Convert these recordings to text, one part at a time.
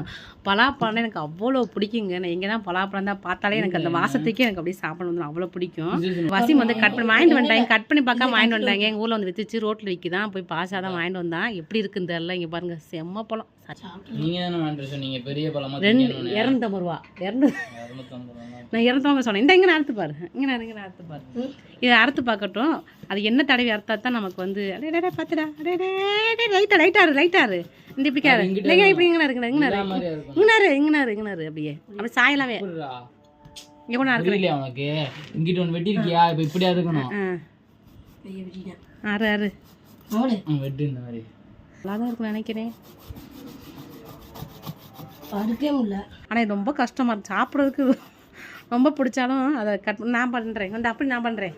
проблеми, பலாப்பழம் எனக்கு அவ்வளோ பிடிக்குங்க. நான் எங்கே தான் பலாப்பழம் தான் பார்த்தாலே எனக்கு அந்த வாசத்துக்கே எனக்கு அப்படியே சாப்பிடணும் வந்து அவ்வளோ பிடிக்கும். வசிம் வந்து கட் பண்ணி வாங்கிட்டு வந்துட்டாங்க. கட் பண்ணி பார்க்காம வாங்கிட்டு வந்துட்டாங்க. எங்கள் ஊரில் வந்து வித்துச்சு ரோட்டில் விற்கிதான் போய் பாசா தான் வாங்கிட்டு வந்தான். எப்படி இருக்குன்னு தெரியல இங்கே பாருங்க. செம்ம பழம். இரநூத்தம்பது ரூபா. நான் இரநூத்தம்பது சொன்னேன். இந்த இங்கே அறுத்து பாரு. இங்கே நான் இங்கே அறுத்து பாரு. இதை அறுத்து பார்க்கட்டும். அது என்ன தடவி அறுத்தா தான் நமக்கு வந்து அடே டே பார்த்துடா. அடே டே லைட்டா லைட்டாரு லைட்டாரு இந்த இப்படி இப்படி இங்கே இருக்குண்ணா இங்கே. இங்கனாரு இங்கனாரு இங்கனாரு அப்படியே. அப்படி சாயலாவே. கொண்டு இருக்கிறேன் புரியலையா உனக்கு? இங்கிட்ட ஒன்று வெட்டிருக்கியா இப்போ இப்படியா இருக்கணும்? ஆ. ஆறு ஆறு. வெட்டு இந்த மாதிரி. நல்லா தான் இருக்கும்னு நினைக்கிறேன். அறுக்கவே முடியல. ஆனால் இது ரொம்ப கஷ்டமாக இருக்கு. சாப்பிட்றதுக்கு ரொம்ப பிடிச்சாலும் அதை கட் நான் பண்ணுறேன் வந்து அப்படி நான் பண்ணுறேன்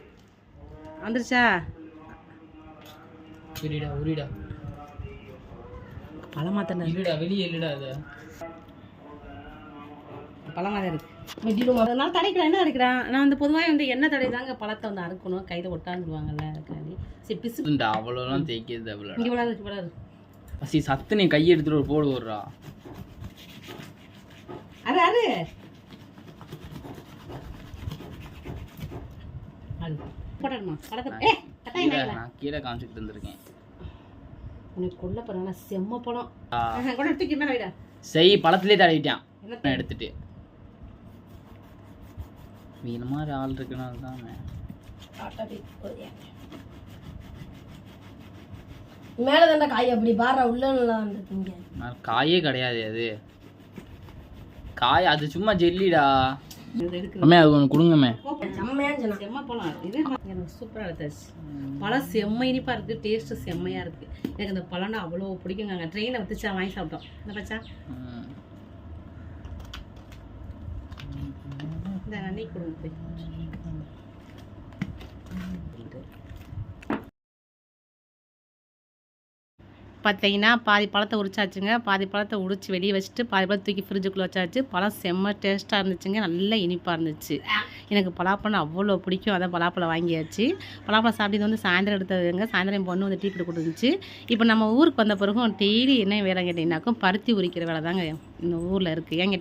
வந்துருச்சா? உரிடா உரிடா. பழமாக தானே இல்லடா வெளியே இல்லடா அது பழமாக தான் இருக்கு. அதனால தடைக்கிறேன் என்ன தடைக்கிறான் நான் வந்து பொதுவாக வந்து என்ன தடை தாங்க பழத்தை வந்து அறுக்கணும். கையில் ஒட்டாந்துருவாங்கல்ல அதுக்காண்டி. சரி பிசு. இதுண்டா, அவ்வளோலாம் தேய்க்கிறது அவ்வளோ இங்கே விடாது விடாது. பசி சத்து நீ கை எடுத்துட்டு ஒரு போடு விடுறா அரு அரு போடணுமா? பழத்தை கீழே காமிச்சிட்டு இருந்திருக்கேன். உனக்கு போகிறாங்க செம்ம பழம். கூட தூக்கி மேலே செய் பழத்திலே தடவிட்டான். எடுத்துட்டு. இந்த மாதிரி ஆள் இருக்குன்னா அதுதான் மேலே தாண்டா காய் அப்படி பாடுற உள்ள நல்லா காயே கிடையாது அது. காய் அது சும்மா ஜெல்லிடா. அம்மே அது ஒன்று கொடுங்கம்மே. செம்ம பழம். இது எனக்கு சூப்பராக எடுத்தாச்சு பழம் செம்ம இனிப்பாக இருக்குது டேஸ்ட்டு செம்மையாக இருக்குது எனக்கு இந்த பழம்னா அவ்வளோ பிடிக்குங்க. அங்கே ட்ரெயினை வச்சுச்சா வாங்கி சாப்பிட்டோம். என்ன பச்சா? இந்த கொடுங்க போய். பார்த்தீங்கன்னா பாதி பழத்தை உரிச்சாச்சுங்க. பாதி பழத்தை உரிச்சு வெளியே வச்சுட்டு பாதி பழத்தை தூக்கி ஃப்ரிட்ஜுக்குள்ளே வச்சாச்சு. பழம் செம்ம டேஸ்ட்டாக இருந்துச்சுங்க. நல்ல இனிப்பாக இருந்துச்சு. எனக்கு பலாப்பழம் அவ்வளோ பிடிக்கும். அதான் பலாப்பழம் வாங்கியாச்சு. பலாப்பழம் சாப்பிட்டது வந்து சாயந்தரம் எடுத்ததுங்க. சாயந்தரம் என் பொண்ணு வந்து டீ போட்டு கொடுத்துச்சு இப்போ நம்ம ஊருக்கு வந்த பிறகும் டெய்லி என்ன வேலை கேட்டிங்கனாக்கும் பருத்தி உரிக்கிற வேலை தாங்க இந்த ஊரில் இருக்குது ஏன்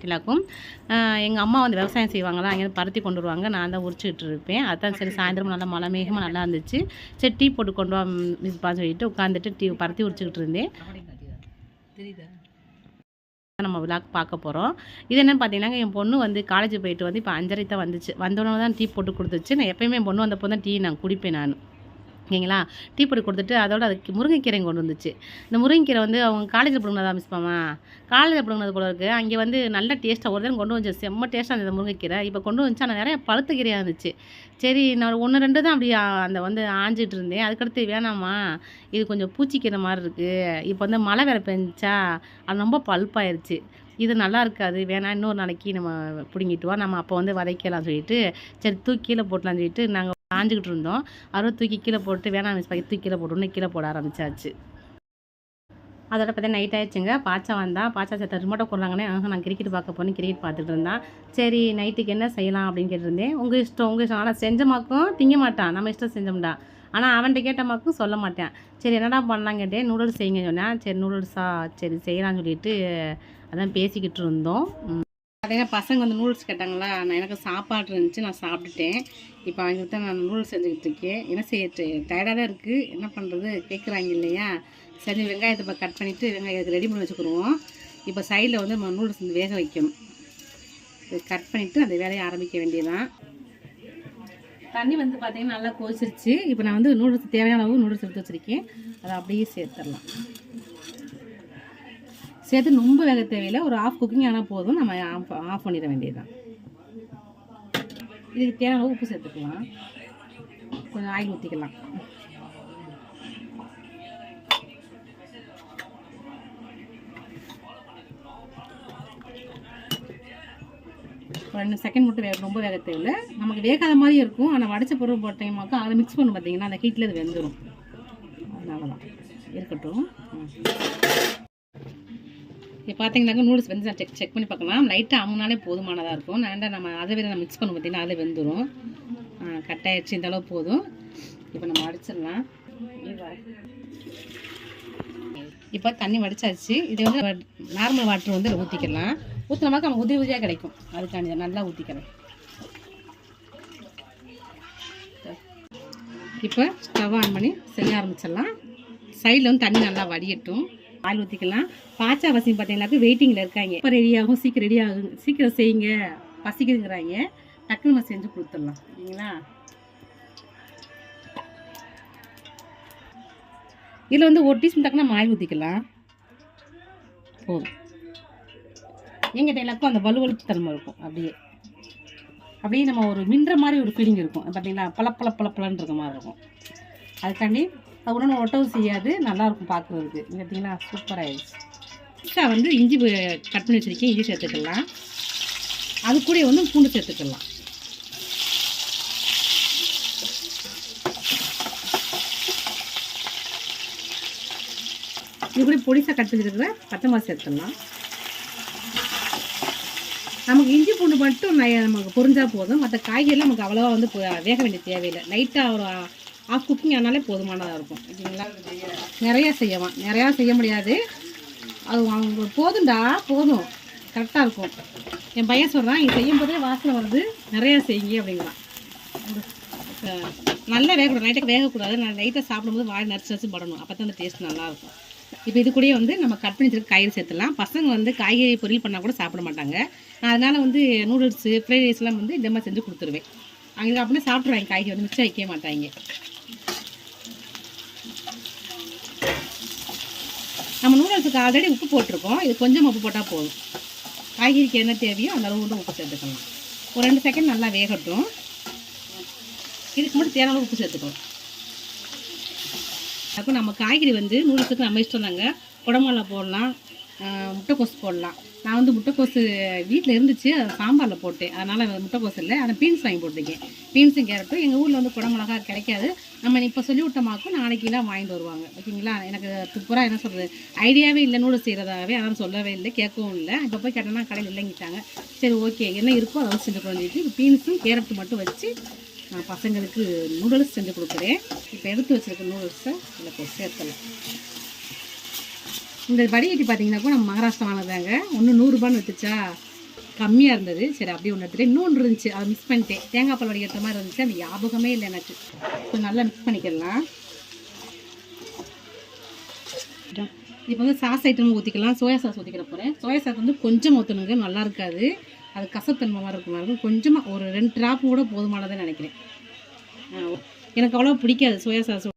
எங்கள் அம்மா வந்து விவசாயம் செய்வாங்களா அங்கேருந்து பருத்தி கொண்டு வருவாங்க. நான் தான் உரிச்சிக்கிட்டு இருப்பேன். அதான் சரி சாயந்தரம் நல்லா மழை மேகமாக நல்லா இருந்துச்சு. சரி டீ போட்டு கொண்டு வா மிஸ்பா சொல்லிட்டு உட்காந்துட்டு டீ பருத்தி உரிச்சிக்கிட்டு இருந்தேன். நம்ம விழாக்கு பார்க்க போகிறோம் இது என்னென்னு பார்த்தீங்கன்னா என் பொண்ணு வந்து காலேஜ் போயிட்டு வந்து இப்போ அஞ்சரை தான் வந்துச்சு. வந்தோடனே தான் டீ போட்டு கொடுத்துச்சு. நான் எப்போயுமே என் பொண்ணு வந்தப்போ தான் டீ நான் குடிப்பேன் நான். ஓகேங்களா? டீ பொடி கொடுத்துட்டு அதோட அதுக்கு முருங்கைக்கீரையும் கொண்டு வந்துச்சு. இந்த முருங்கைக்கீரை வந்து அவங்க காலேஜில் பிடுங்கினதா மிஸ் மாமா? காலேஜில் பிடுங்கினது போல இருக்குது அங்கே வந்து நல்ல டேஸ்ட்டாக ஒரு தடவை கொண்டு வந்து செம்ம டேஸ்ட்டாக இருந்தது முருங்கைக்கீரை. இப்போ கொண்டு வந்துச்சு. ஆனால் நிறைய பழுத்த கீரையாக இருந்துச்சு. சரி நான் ஒன்று ரெண்டு தான் அப்படி அந்த வந்து ஆஞ்சிட்டு இருந்தேன். அதுக்கடுத்து வேணாமா? இது கொஞ்சம் பூச்சிக்கிற மாதிரி இருக்குது இப்போ வந்து மழை வேறு பெஞ்சா அது ரொம்ப பல்ப்பாயிருச்சு இது நல்லா இருக்காது வேணாம் இன்னொரு நாளைக்கு நம்ம பிடுங்கிட்டு வா நம்ம அப்போ வந்து வதைக்கலாம் சொல்லிட்டு சரி தூக்கி கீழே போட்டலாம்னு சொல்லிட்டு நாங்கள் காஞ்சிக்கிட்டு இருந்தோம். அறுபது தூக்கி கீழே போட்டு வேணாம் மிஸ் தூக்கி கீழே போட்டோன்னு கீழே போட ஆரம்பிச்சாச்சு. அதோட பார்த்தா நைட் ஆயிடுச்சுங்க. பாச்சா வந்தால் பாச்சா சேர்த்த ரிமோட்டை கொடுறாங்கன்னே நான் கிரிக்கெட் பார்க்க போனேன் கிரிக்கெட் பார்த்துட்டு இருந்தேன் சரி நைட்டுக்கு என்ன செய்யலாம் அப்படின்னு கேட்டிருந்தேன். உங்கள் இஷ்டம் உங்கள் இஷ்டம். ஆனால் செஞ்சமாக்கும் திங்க மாட்டான். நம்ம இஷ்டம் செஞ்சோம்டா. ஆனால் அவன்கிட்ட கேட்டமாக்கும் சொல்ல மாட்டேன். சரி என்னடா பண்ணலாம் கேட்டேன். நூடுல்ஸ் செய்யுங்க சொன்னேன். சரி நூடுல்ஸா சரி செய்யலாம்னு சொல்லிட்டு அதான் பேசிக்கிட்டு இருந்தோம் பார்த்தீங்கன்னா பசங்க வந்து நூடுல்ஸ் கேட்டாங்களா நான் எனக்கு சாப்பாடு இருந்துச்சு நான் சாப்பிட்டுட்டேன். இப்போ அவங்களுக்கு தான் நான் நூடுல்ஸ் செஞ்சுக்கிட்டு இருக்கேன் என்ன செய்ய டயர்டாக தான் இருக்குது என்ன பண்ணுறது கேட்குறாங்க இல்லையா? சரி வெங்காயத்தை இப்போ கட் பண்ணிவிட்டு வெங்காயத்துக்கு ரெடி பண்ணி வச்சுக்கிடுவோம். இப்போ சைடில் வந்து நம்ம நூடுல்ஸ் வந்து வேக வைக்கணும். இது கட் பண்ணிவிட்டு அந்த வேலையை ஆரம்பிக்க வேண்டியதான் தண்ணி வந்து பார்த்திங்கன்னா நல்லா கொதிச்சிருச்சு. இப்போ நான் வந்து நூடுல்ஸ் தேவையான அளவு நூடுல்ஸ் எடுத்து வச்சுருக்கேன். அதை அப்படியே சேர்த்துடலாம். சேர்த்து ரொம்ப வேக தேவையில்லை. ஒரு ஆஃப் குக்கிங் ஆனால் போதும். நம்ம ஆஃப் ஆஃப் பண்ணிட வேண்டியதுதான். இதுக்கு தேவையான உப்பு சேர்த்துக்கலாம். கொஞ்சம் ஆயில் ஊற்றிக்கலாம் ரெண்டு செகண்ட் மட்டும் வேக ரொம்ப வேக தேவையில்லை. நமக்கு வேகாத மாதிரி இருக்கும். ஆனால் வடைச்ச பொருள் போட்டீங்கன்னாக்கா அதை மிக்ஸ் பண்ணி பார்த்தீங்கன்னா அந்த ஹீட்டில் அது வெந்துடும் அதனால தான் இருக்கட்டும் இப்போ பார்த்தீங்கன்னாக்கா நூடுல்ஸ் வந்து நான் செக் செக் பண்ணி பார்க்கலாம். லைட்டாக அமுனாலே போதுமானதாக இருக்கும். நான் நம்ம அதை வேறு நம்ம மிக்ஸ் பண்ண பார்த்தீங்கன்னா அதில் வெந்துடும் கட் ஆயிடுச்சு இந்த அளவு போதும். இப்போ நம்ம அடிச்சிடலாம். இப்போ தண்ணி வடிச்சாச்சு. இது வந்து நார்மல் வாட்டர் வந்து ஊற்றிக்கலாம் ஊற்றினமாக்க நமக்கு உதிரி உதிரியாக கிடைக்கும். அதுக்காண்டி நல்லா ஊற்றிக்கிறேன் இப்போ ஸ்டவ் ஆன் பண்ணி செய்ய ஆரம்பிச்சிடலாம். சைடில் வந்து தண்ணி நல்லா வடியட்டும். ஆயில் ஊற்றிக்கலாம் பாச்சா பசங்க பார்த்தீங்கன்னாக்க வெயிட்டிங்கில் இருக்காங்க. இப்போ ரெடியாகும் சீக்கிரம் ரெடி ஆகும். சீக்கிரம் செய்யுங்க. பசிக்குதுங்கிறாங்க. டக்குன்னு நம்ம செஞ்சு கொடுத்துடலாம். சரிங்களா? இதில் வந்து ஒரு டீஸ்பூன் டக்குன்னு நம்ம ஆயில் ஊற்றிக்கலாம் போதும். எங்கிட்ட எல்லாருக்கும் அந்த வலுவலுப்பு தன்மை இருக்கும். அப்படியே. அப்படியே நம்ம ஒரு மின்ற மாதிரி ஒரு ஃபீலிங் இருக்கும். பார்த்தீங்களா பல பல பல பலன்னு இருக்க மாதிரி இருக்கும். அதுக்காண்டி அது உடனே ஒட்டவும் செய்யாது நல்லா இருக்கும் பார்க்குறதுக்கு. பார்த்தீங்களா சூப்பராகிடுச்சு ஆயிடுச்சு. வந்து இஞ்சி கட் பண்ணி வச்சிருக்கேன் இஞ்சி சேர்த்துக்கலாம். அது கூட வந்து பூண்டு சேர்த்துக்கலாம். இது கூட பொடிசாக கட் பண்ணிருக்கிற பச்சை மிளகா சேர்த்துடலாம். நமக்கு இஞ்சி பூண்டு மட்டும் நை- நமக்கு பொறிஞ்சால் போதும். மற்ற காய்கறிலாம் நமக்கு அவ்வளோவா வந்து வேக வேண்டிய தேவையில்லை. லைட்டாக ஒரு ஆஃப் குக்கிங் ஆனாலே போதுமானதாக இருக்கும் ஓகேங்களா நிறையா செய்யலாம். நிறையா செய்ய முடியாது. அது அவங்க போதும்டா போதும். கரெக்டாக இருக்கும். என் பையன் சொல்கிறான் இது செய்யும் போதே வாசனை வருது நிறையா செய்யுங்க அப்படிங்கிறான். நல்லா வேகக்கூடாது நைட்டாக வேகக்கூடாது. நான் நைட்டாக சாப்பிடும்போது வாய் நரிச்சு நரிச்சு படணும். அப்போ தான் அந்த டேஸ்ட் நல்லாயிருக்கும் இப்போ இது கூடயே வந்து நம்ம கட் பண்ணி வச்சுருக்க காய்கறி சேர்த்துலாம் பசங்க வந்து காய்கறி பொரியல் பண்ணால் கூட சாப்பிட மாட்டாங்க. நான் அதனால் வந்து நூடுல்ஸு ஃப்ரைட் ரைஸ்லாம் வந்து இந்த மாதிரி செஞ்சு கொடுத்துருவேன். அவங்க அப்படியே சாப்பிட்ருவாங்க காய்கறி வந்து மிச்சம் வைக்க மாட்டாங்க. நம்ம நூடுல்ஸுக்கு ஆல்ரெடி உப்பு போட்டிருக்கோம். இது கொஞ்சம் உப்பு போட்டால் போதும். காய்கறிக்கு என்ன தேவையோ அந்த அளவு மட்டும் உப்பு சேர்த்துக்கலாம். ஒரு ரெண்டு செகண்ட் நல்லா வேகட்டும். இதுக்கு மட்டும் தேவையான உப்பு சேர்த்துக்கலாம். அப்போ நம்ம காய்கறி வந்து நூடுல்ஸுக்கு நம்ம இஷ்டம் தாங்க. குடமிளகா போடலாம் முட்டைக்கோஸ் போடலாம். நான் வந்து முட்டைக்கோசு வீட்டில் இருந்துச்சு அதை சாம்பாரில் போட்டேன். அதனால் முட்டைக்கோசு இல்லை அதை பீன்ஸ் வாங்கி போட்டிருக்கேன். பீன்ஸும் கேரட்டும் எங்கள் ஊரில் வந்து குடமிளகா கிடைக்காது. நம்ம இப்போ சொல்லி விட்டமாக்கும் நாளைக்கெல்லாம் வாங்கிட்டு வருவாங்க. ஓகேங்களா? எனக்கு துப்புரா என்ன சொல்கிறது ஐடியாவே இல்லை நூடுல்ஸ் செய்கிறதாவே அதான் சொல்லவே இல்லை கேட்கவும் இல்லை. இப்போ போய் கேட்டோன்னா கடையில் இல்லைங்கிட்டாங்க. சரி ஓகே. என்ன இருக்கோ அதை வச்சு செஞ்சு குழந்தைக்கு பீன்ஸும் கேரட்டும் மட்டும் வச்சு நான் பசங்களுக்கு நூடுல்ஸ் செஞ்சு கொடுக்குறேன். இப்போ எடுத்து வச்சிருக்க நூடுல்ஸை இதில் போய் சேர்த்தலாம் இந்த வடிகட்டி பார்த்தீங்கன்னா கூட நம்ம மகாராஷ்டிரா வாங்கினதாங்க ஒன்று நூறுரூபான்னு வித்துச்சா கம்மியாக இருந்தது. சரி அப்படியே ஒன்று எடுத்துகிட்டு இன்னொன்று இருந்துச்சு. அதை மிக்ஸ் பண்ணிட்டேன். தேங்காய் பால் வடிகட்டுற மாதிரி இருந்துச்சு. அந்த ஞாபகமே இல்லை எனக்கு. இப்போ நல்லா மிக்ஸ் பண்ணிக்கலாம். இப்போ வந்து சாஸ் ஐட்டம் ஊற்றிக்கலாம் சோயா சாஸ் ஊற்றிக்கிற போகிறேன் சோயா சாஸ் வந்து கொஞ்சம் ஊற்றணுங்க நல்லா இருக்காது. அது கசத்தன்மை மாதிரி இருக்கும். இருக்கும். கொஞ்சமாக ஒரு ரெண்டு ட்ராப் கூட போதுமானதுன்னு நினைக்கிறேன். ஓ- எனக்கு அவ்வளோ பிடிக்காது சோயா சாஸ்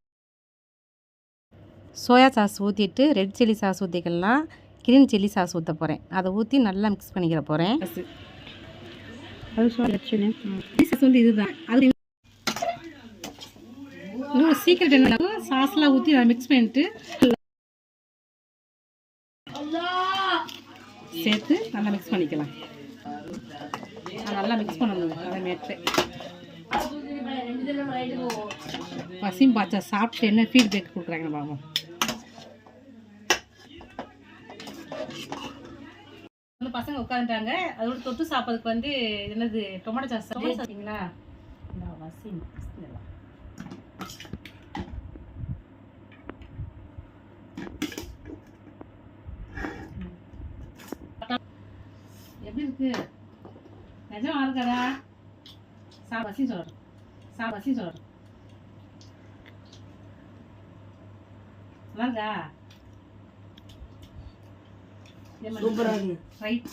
சோயா சாஸ் ஊற்றிட்டு ரெட் சில்லி சாஸ் ஊற்றிக்கலாம் க்ரீன் சில்லி சாஸ் ஊற்ற போகிறேன் அதை ஊற்றி நல்லா மிக்ஸ் பண்ணிக்கிற போகிறேன் சாஸ் வந்து இதுதான். அது இன்னும் சீக்கிரம் என்ன சாஸ்லாம் ஊற்றி அதை மிக்ஸ் பண்ணிட்டு சேர்த்து நல்லா மிக்ஸ் பண்ணிக்கலாம். நல்லா மிக்ஸ் பண்ணணும். அதை மேட்ரு. பசியும் பாச்சா சாப்பிட்டு என்ன ஃபீட்பேக் கொடுக்குறாங்க பாவம் வந்து பசங்க உட்காந்துட்டாங்க அதோட தொட்டு சாப்பிட்றதுக்கு வந்து என்னது டொமேட்டோ சாஸ் சாப்பிட்டீங்களா? வசிம் எப்படி இருக்கு? நிஜம் ஆளுக்கடா சா வசி சொல்கிறேன் சா வசி சொல்கிறேன் நல்லா இருக்கா? சூப்பராக இருக்கு. ரைட்